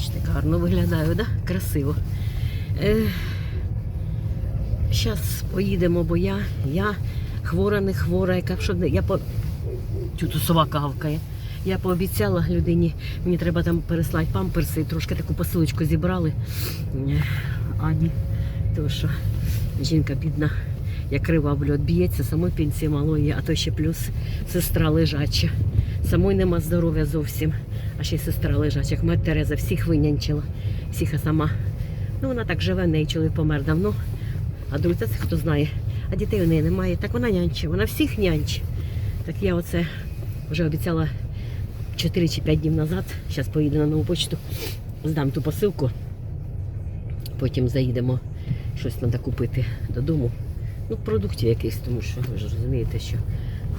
Бачите, гарно виглядаю, да? красиво. Е, Зараз поїдемо, бо я, я хвора, не хвора, яка що. Я по... Тут сова гавкає. Я пообіцяла людині, мені треба там переслати памперси, трошки таку посилочку зібрали. Е, Ані, тому що жінка бідна, як крива в льот б'ється, самої пенсії малої, а то ще плюс сестра лежача. Самої нема здоров'я зовсім, а ще й сестра лежача. Як мать Тереза всіх винянчила, всіх сама. Ну вона так живе, в неї чоловік помер давно. А друзі, це хто знає. А дітей у неї немає. Так вона нянче, вона всіх нянче. Так я оце вже обіцяла 4 чи 5 днів назад. Зараз поїду на нову почту, здам ту посилку. Потім заїдемо, щось треба купити додому. Ну, продуктів якихось, тому що ви ж розумієте, що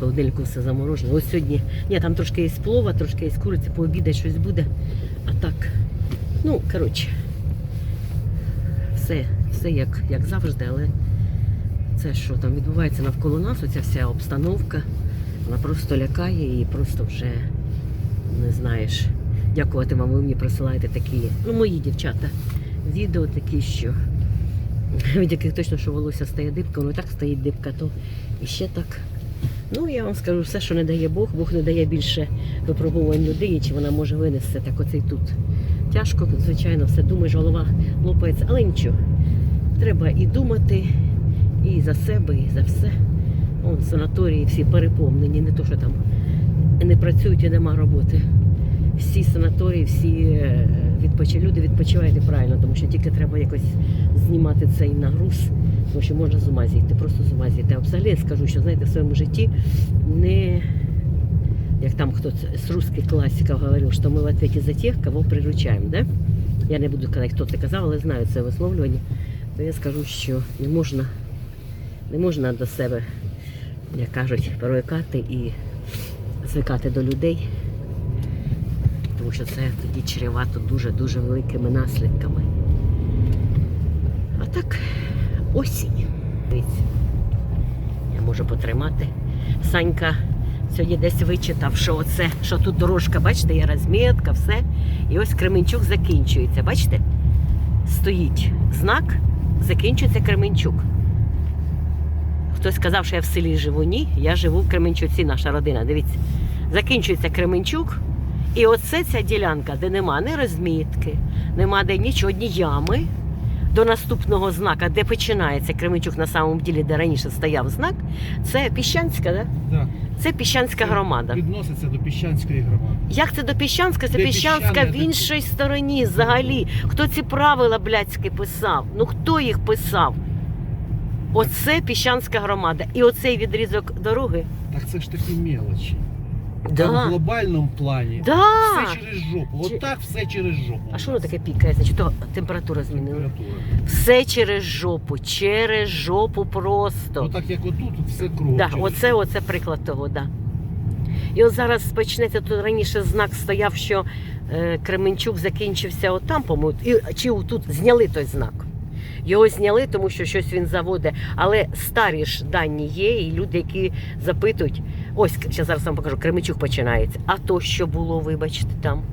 холодильнику все заморожено. Ось сьогодні, ні, там трошки є плова, трошки є куриці, пообідати щось буде. А так, ну, коротше, все, все як, як завжди, але це, що там відбувається навколо нас, оця вся обстановка, вона просто лякає і просто вже не знаєш. Дякувати вам, ви мені присилаєте такі, ну, мої дівчата, відео такі, що від яких точно, що волосся стає дибка, воно і так стоїть дибка, то і ще так. Ну, я вам скажу, все, що не дає Бог, Бог не дає більше випробувань людині, чи вона може винести, так оце й тут. Тяжко, звичайно, все думаєш, голова лопається, але нічого. Треба і думати, і за себе, і за все. Вон санаторії всі переповнені, не то, що там не працюють і нема роботи. Всі санаторії, всі е, відпочи... люди відпочивають правильно, тому що тільки треба якось знімати цей нагруз, тому що можна з ума зійти, просто з ума зійти. А взагалі я скажу, що знаєте, в своєму житті не як там хтось з русських класиків говорив, що ми в ответе за тих, кого приручаємо. Да? Я не буду казати, хто це казав, але знаю це висловлювання. То я скажу, що не можна, не можна до себе, як кажуть, привикати і звикати до людей, що це тоді чревато дуже-дуже великими наслідками. А так, осінь. Дивіться, я можу потримати. Санька сьогодні десь вичитав, що оце, що тут дорожка, бачите, є розмітка, все. І ось Кременчук закінчується. Бачите? Стоїть знак, закінчується Кременчук. Хтось сказав, що я в селі живу. Ні, я живу в Кременчуці, наша родина. Дивіться, закінчується Кременчук. І оце ця ділянка, де нема ні розмітки, нема де нічого, ні ями. До наступного знака, де починається Кременчук на самому ділі, де раніше стояв знак, це Піщанська, да? Так. це Піщанська громада. Відноситься до Піщанської громади. Як це до Піщанська? Це Де Піщанська в де- іншій стороні взагалі. Хто ці правила блядські писав? Ну хто їх писав? Оце Піщанська громада. І оцей відрізок дороги. Так це ж такі мелочі. Там в глобальному плані Да. все через жопу. Чи- Отак все через жопу. А що воно таке пікає? Значить, то температура змінила. Температура. Все через жопу, через жопу просто. Ну так як отут, тут все кругом. Да, через оце, жопу. оце приклад того, да. І от зараз почнеться тут раніше знак стояв, що е, Кременчук закінчився отам, по-моєму, і, чи тут зняли той знак. Його зняли, тому що щось він заводить. Але старі ж дані є, і люди, які запитують, ось ще зараз вам покажу, Кремичук починається. А то, що було, вибачте, там.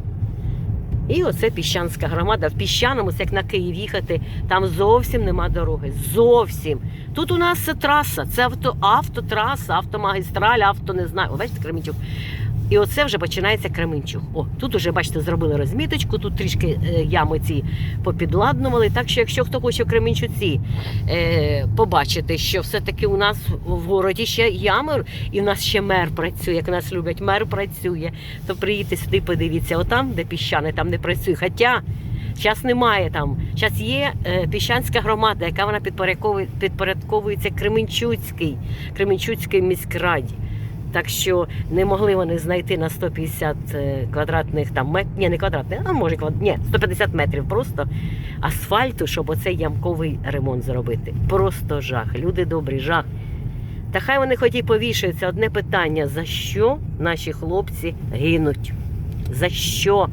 І оце піщанська громада. В піщаному, це як на Київ їхати, там зовсім нема дороги. Зовсім. Тут у нас це траса, це авто, автотраса, автомагістраль, авто не знаю. О, бачите, Кременчук. І оце вже починається Кременчук. О, тут уже, бачите, зробили розміточку, тут трішки е, ями ці попідладнували. Так що, якщо хто хоче в Кременчуці е, побачити, що все-таки у нас в городі ще ями, і в нас ще мер працює, як нас люблять, мер працює, то приїдьте сюди, подивіться, отам, де піщани, там не працює. Хоча Зараз немає там. Зараз є е, піщанська громада, яка вона підпорядковує, підпорядковується Кременчуцькій, Кременчуцькій міськраді. Так що не могли вони знайти на 150 е, квадратних там метрів, ні, не квадратних, а може квад... ні, 150 метрів просто асфальту, щоб оцей ямковий ремонт зробити. Просто жах. Люди добрі, жах. Та хай вони хоч і повішаються. Одне питання: за що наші хлопці гинуть? За що?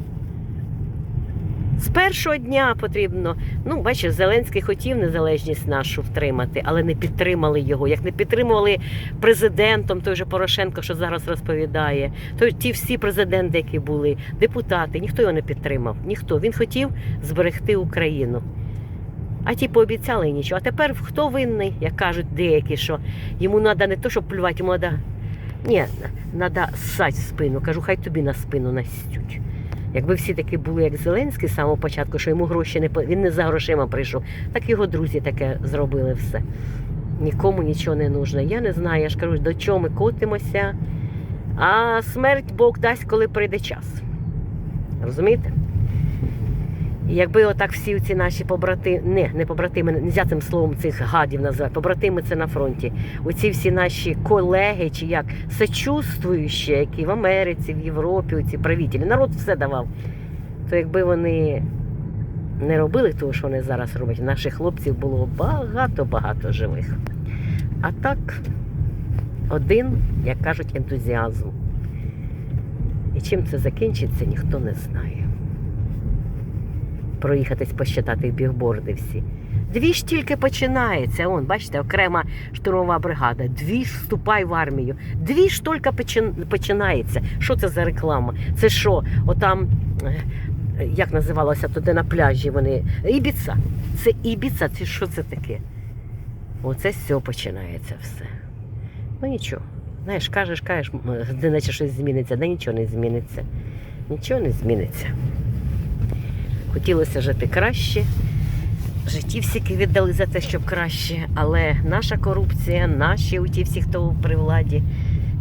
Першого дня потрібно. Ну, бачиш, Зеленський хотів незалежність нашу втримати, але не підтримали його. Як не підтримували президентом, той же Порошенко, що зараз розповідає, то ті всі президенти, які були, депутати, ніхто його не підтримав. Ніхто. Він хотів зберегти Україну. А ті пообіцяли нічого. А тепер хто винний, як кажуть деякі, що йому треба не то, щоб плювати, йому треба. Ні, треба ссать в спину. Кажу, хай тобі на спину настють. Якби всі такі були, як Зеленський з самого початку, що йому гроші не він не за грошима прийшов, так його друзі таке зробили все. Нікому нічого не нужно. Я не знаю, я ж кажу, до чого ми котимося. А смерть Бог дасть, коли прийде час. Розумієте? Якби отак всі ці наші побратими, не, не побратими, не можна цим словом цих гадів називати, побратими це на фронті. Оці всі наші колеги, чи як сочувствуючі, які в Америці, в Європі, оці правителі, народ все давав. То якби вони не робили того, що вони зараз роблять, наших хлопців було багато-багато живих. А так, один, як кажуть, ентузіазм. І чим це закінчиться, ніхто не знає проїхатись посчитати бігборди всі. Дві ж тільки починається. Он, бачите, окрема штурмова бригада. Дві ж вступай в армію. Дві ж тільки починається. Що це за реклама? Це що? Отам, е, як називалося туди на пляжі вони. Ібіца. Це Ібіца, це що це таке? Оце цього починається все. Ну нічого. Знаєш, кажеш, кажеш, де наче щось зміниться, да нічого не зміниться. Нічого не зміниться. Хотілося жити краще. Життів всіки віддали за те, щоб краще. Але наша корупція, наші у ті всі, хто при владі,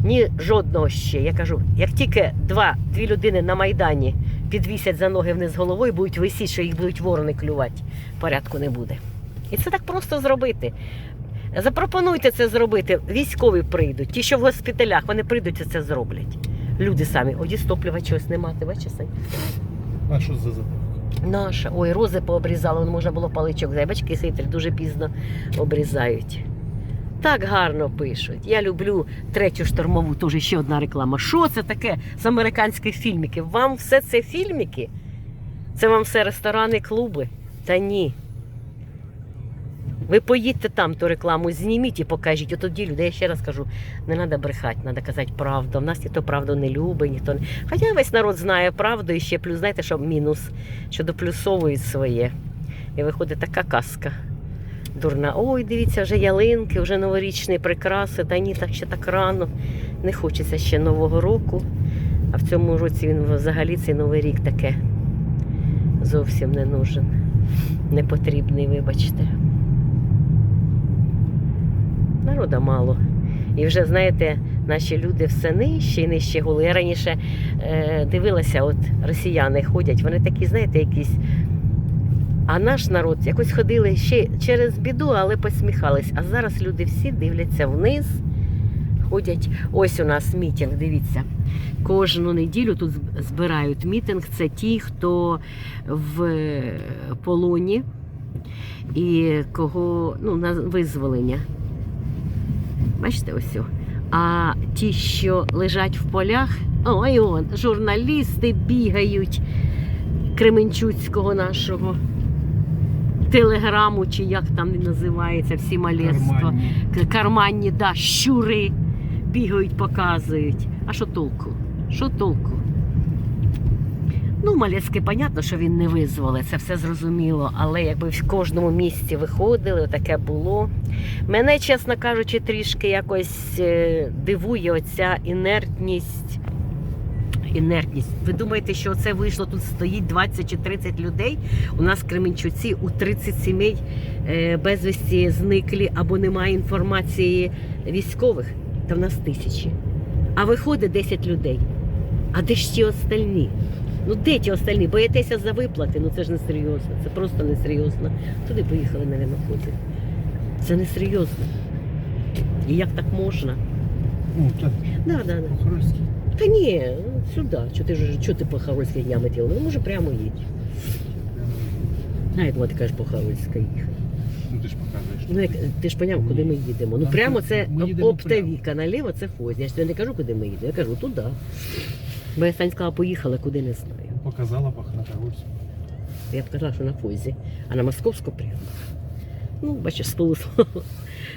ні жодного ще. Я кажу, як тільки два, дві людини на Майдані підвісять за ноги вниз головою, будуть висіти, що їх будуть ворони клювати, порядку не буде. І це так просто зробити. Запропонуйте це зробити. Військові прийдуть, ті, що в госпіталях, вони прийдуть і це зроблять. Люди самі, оді стоплюва чогось нема, ти бачиш? А що за? Наша. Ой, рози пообрізали, вон можна було паличок Зайбачки ситри дуже пізно обрізають. Так гарно пишуть. Я люблю третю штормову, теж ще одна реклама. Що це таке з американських фільміків? Вам все це фільміки? Це вам все ресторани, клуби? Та ні. Ви поїдьте там ту рекламу, зніміть і покажіть. От тоді людей, я ще раз кажу, не треба брехати, треба казати правду. В нас ніхто правду не любить, ніхто не. Хоча весь народ знає правду і ще плюс, знаєте, що мінус, що доплюсовують своє. І виходить така казка. Дурна. Ой, дивіться, вже ялинки, вже новорічні прикраси. Та ні, так ще так рано. Не хочеться ще Нового року. А в цьому році він взагалі цей новий рік таке зовсім не нужен. Не потрібний, вибачте. Народа мало. І вже, знаєте, наші люди все нижче і нижче голи. Я раніше е, дивилася, от росіяни ходять, вони такі, знаєте, якісь. А наш народ якось ходили ще через біду, але посміхались. А зараз люди всі дивляться вниз, ходять. Ось у нас мітинг, дивіться. Кожну неділю тут збирають мітинг. Це ті, хто в е, полоні і кого ну, на визволення. Бачите, ось. А ті, що лежать в полях, ой, он, журналісти бігають Кременчуцького нашого телеграму, чи як там він називається, всі малєство. Карманні. Карманні, да, щури бігають, показують. А що толку? Що толку? Ну, Малецький, понятно, що він не визволить, це все зрозуміло. Але якби в кожному місці виходили, таке було. Мене, чесно кажучи, трішки якось е, дивує оця інертність. Інертність. Ви думаєте, що це вийшло? Тут стоїть 20 чи 30 людей. У нас в Кременчуці у 30 сімей е, безвісті зниклі або немає інформації військових. Та в нас тисячі. А виходить 10 людей. А де ж ті остальні? Ну де ті остальні? Боїтеся за виплати? Ну це ж не серйозно. Це просто не серйозно. Туди поїхали, навіть, ходити. Це не серйозно. І як так можна? Ну, так, Да, да, да. по-хорольськи. Та ні, сюди. Чого ти, ж- чого ти по Харольських днями тіл? Ну, може, прямо їдь. Думаю, ти кажеш по Харольська їхати. Ну ти ж показуєш. Ну, як, ти ж поняв, куди ми їдемо. Ну Там прямо це ми їдемо оптовіка, наліво це Фозі. Я ж тобі не кажу, куди ми їдемо. Я кажу, туди. Бо я Сань сказала, поїхала, куди не знаю. Показала Бахнатогорську. Я б казала, що на фузі, а на московську прямо. Ну, бачиш, з полуслова.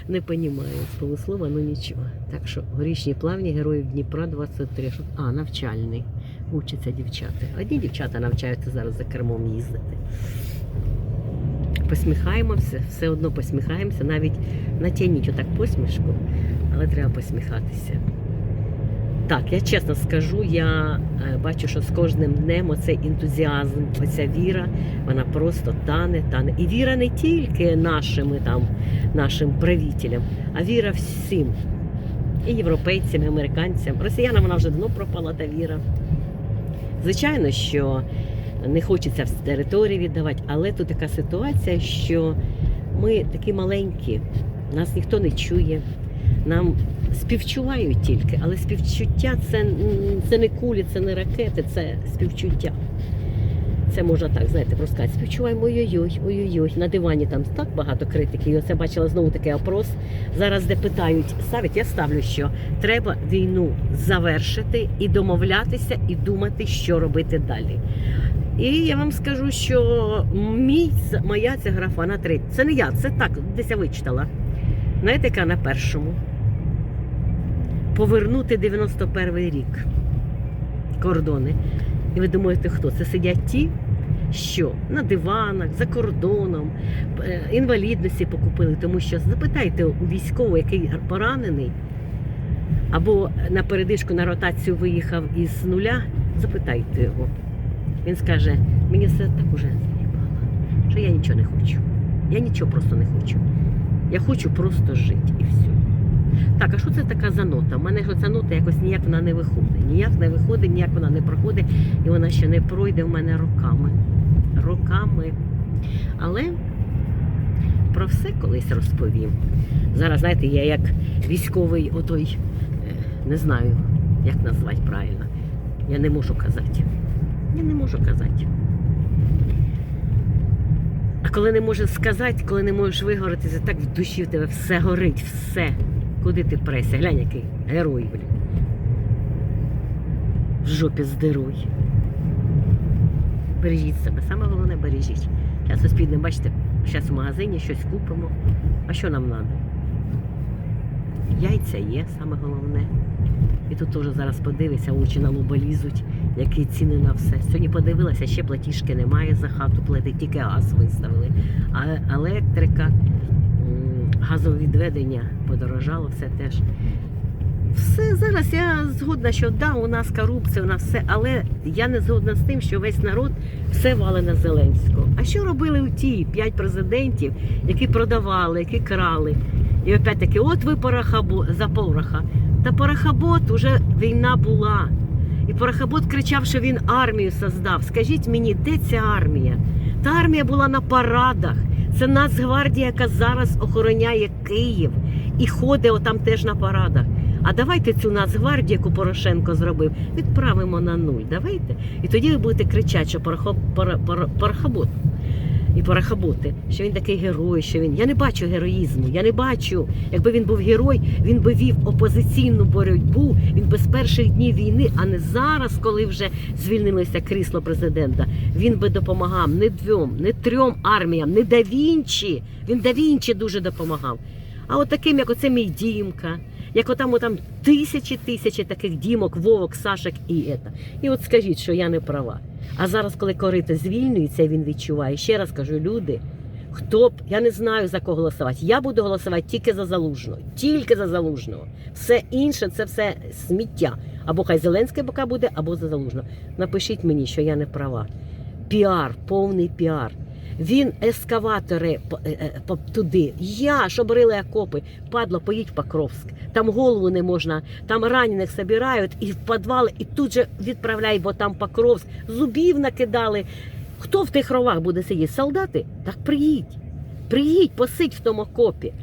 Не розумію з полуслова, ну нічого. Так що горішні плавні героїв Дніпра 23. А, навчальний. Учаться дівчата. Одні дівчата навчаються зараз за кермом їздити. Посміхаємося, все одно посміхаємося, навіть натягніть отак посмішку, але треба посміхатися. Так, я чесно скажу, я е, бачу, що з кожним днем оцей ентузіазм, оця віра, вона просто тане, тане. І віра не тільки нашими там, нашим правителям, а віра всім. І європейцям, і американцям. Росіянам вона вже давно пропала та віра. Звичайно, що не хочеться всі території віддавати, але тут така ситуація, що ми такі маленькі, нас ніхто не чує, нам співчувають тільки, але співчуття це, це не кулі, це не ракети, це співчуття. Це можна так, знаєте, просто сказати, співчуваємо ой-ой-ой, ой-ой-ой. На дивані там так багато критики. І оце бачила знову такий опрос. Зараз де питають, ставить, я ставлю, що треба війну завершити і домовлятися, і думати, що робити далі. І я вам скажу, що мій, моя ця графа на третій. Це не я, це так, десь я вичитала. Знаєте, яка на першому? Повернути 91 рік кордони. І ви думаєте, хто? Це сидять ті, що на диванах, за кордоном, е, інвалідності покупили, тому що запитайте у військового, який поранений, або на передишку на ротацію виїхав із нуля, запитайте його. Він скаже, мені все так уже заїбало, що я нічого не хочу. Я нічого просто не хочу. Я хочу просто жити і все. Так, а що це така за нота? У мене ж оця нота якось ніяк вона не виходить. Ніяк не виходить, ніяк вона не проходить, і вона ще не пройде в мене роками. Роками. Але про все колись розповім. Зараз, знаєте, я як військовий отой, е, не знаю, як назвати правильно. Я не можу казати. Я не можу казати. А коли не можеш сказати, коли не можеш виговорити, так в душі в тебе все горить, все. Куди ти преся? Глянь, який герой, блін. В жопі здируй. Бережіть себе, саме головне бережіть. Зараз ось бачите, зараз в магазині щось купимо. А що нам треба? Яйця є, саме головне. І тут теж зараз подивися, очі на лоба лізуть, які ціни на все. Сьогодні подивилася, ще платіжки немає за хату платить, тільки газ виставили. А електрика, газовідведення подорожало, все теж. Все зараз я згодна, що да, у нас корупція, у нас все, але я не згодна з тим, що весь народ все вали на Зеленського. А що робили у ті п'ять президентів, які продавали, які крали? І опять таки, от ви порохабо за пороха. Та порохабот уже війна була. І порохабот кричав, що він армію создав. Скажіть мені, де ця армія? Та армія була на парадах. Це Нацгвардія, яка зараз охороняє Київ і ходить отам теж на парадах. А давайте цю Нацгвардію, яку Порошенко зробив, відправимо на нуль. Давайте. І тоді ви будете кричати, що порохабот і порахаботи, що він такий герой, що він. Я не бачу героїзму, я не бачу. Якби він був герой, він би вів опозиційну боротьбу, він би з перших днів війни, а не зараз, коли вже звільнилося крісло президента. Він би допомагав не двом, не трьом арміям, не да Вінчі. Він да Вінчі дуже допомагав. А от таким, як оце мій дімка, як отам, отам тисячі тисячі таких дімок, вовок, сашок і ета. І от скажіть, що я не права. А зараз, коли корити звільнюється, він відчуває. Ще раз кажу, люди, хто б я не знаю за кого голосувати. Я буду голосувати тільки за залужного, тільки за залужного. Все інше це все сміття. Або хай Зеленський бока буде, або за залужного. Напишіть мені, що я не права. Піар, повний піар. Він ескаватори е, е, туди. Я, щоб рили окопи, падло, поїдь в Покровськ. Там голову не можна, там ранених собирають і в підвали, і тут же відправляють, бо там Покровськ. Зубів накидали. Хто в тих ровах буде сидіти? Солдати? Так приїдь. Приїдь, посидь в тому окопі.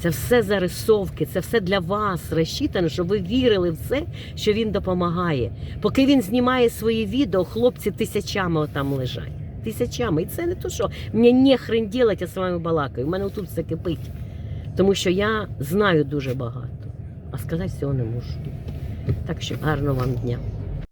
Це все зарисовки, це все для вас розчитано, щоб ви вірили в це, що він допомагає. Поки він знімає свої відео, хлопці тисячами отам лежать. Тисячами. І це не то, що мені не хрен ділать, я з вами балакаю. У мене тут все кипить. Тому що я знаю дуже багато, а сказати всього не можу. Так що гарного вам дня.